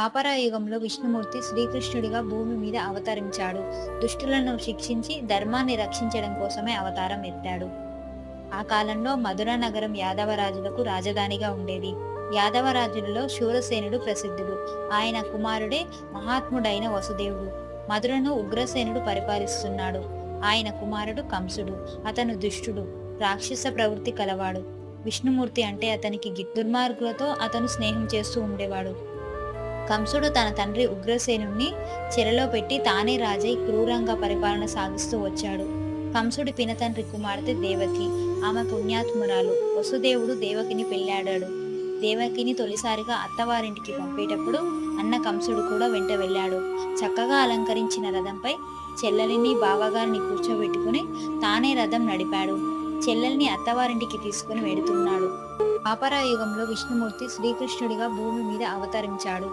పాపర యుగంలో విష్ణుమూర్తి శ్రీకృష్ణుడిగా భూమి మీద అవతరించాడు. దుష్టులను శిక్షించి ధర్మాన్ని రక్షించడం కోసమే అవతారం ఎత్తాడు. ఆ కాలంలో మధుర నగరం యాదవరాజులకు రాజధానిగా ఉండేది. యాదవరాజులలో శూరసేనుడు ప్రసిద్ధుడు. ఆయన కుమారుడే మహాత్ముడైన వసుదేవుడు. మధురను ఉగ్రసేనుడు పరిపాలిస్తున్నాడు. ఆయన కుమారుడు కంసుడు. అతను దుష్టుడు. రాక్షస ప్రవృత్తి కలవాడు. విష్ణుమూర్తి అంటే అతనికి గి- దుర్మార్గులతో అతను స్నేహం చేస్తూ ఉండేవాడు. కంసుడు తన తండ్రి ఉగ్రసేనుణ్ణి చెరలో పెట్టి తానే రాజై క్రూరంగా పరిపాలన సాగిస్తూ వచ్చాడు. కంసుడి పినతండ్రి కుమార్తె దేవకి ఆమె పుణ్యాత్మురాలు. వసుదేవుడు దేవకిని పెళ్ళాడాడు దేవకిని తొలిసారిగా అత్తవారింటికి పంపేటప్పుడు అన్న కంసుడు కూడా వెంట వెళ్ళాడు. చక్కగా అలంకరించిన రథంపై చెల్లెలిని బావగారిని కూర్చోబెట్టుకుని తానే రథం నడిపాడు. చెల్లెల్ని అత్తవారింటికి తీసుకుని వెడుతున్నాడు. పాపరా యుగంలో విష్ణుమూర్తి శ్రీకృష్ణుడిగా భూమి మీద అవతరించాడు.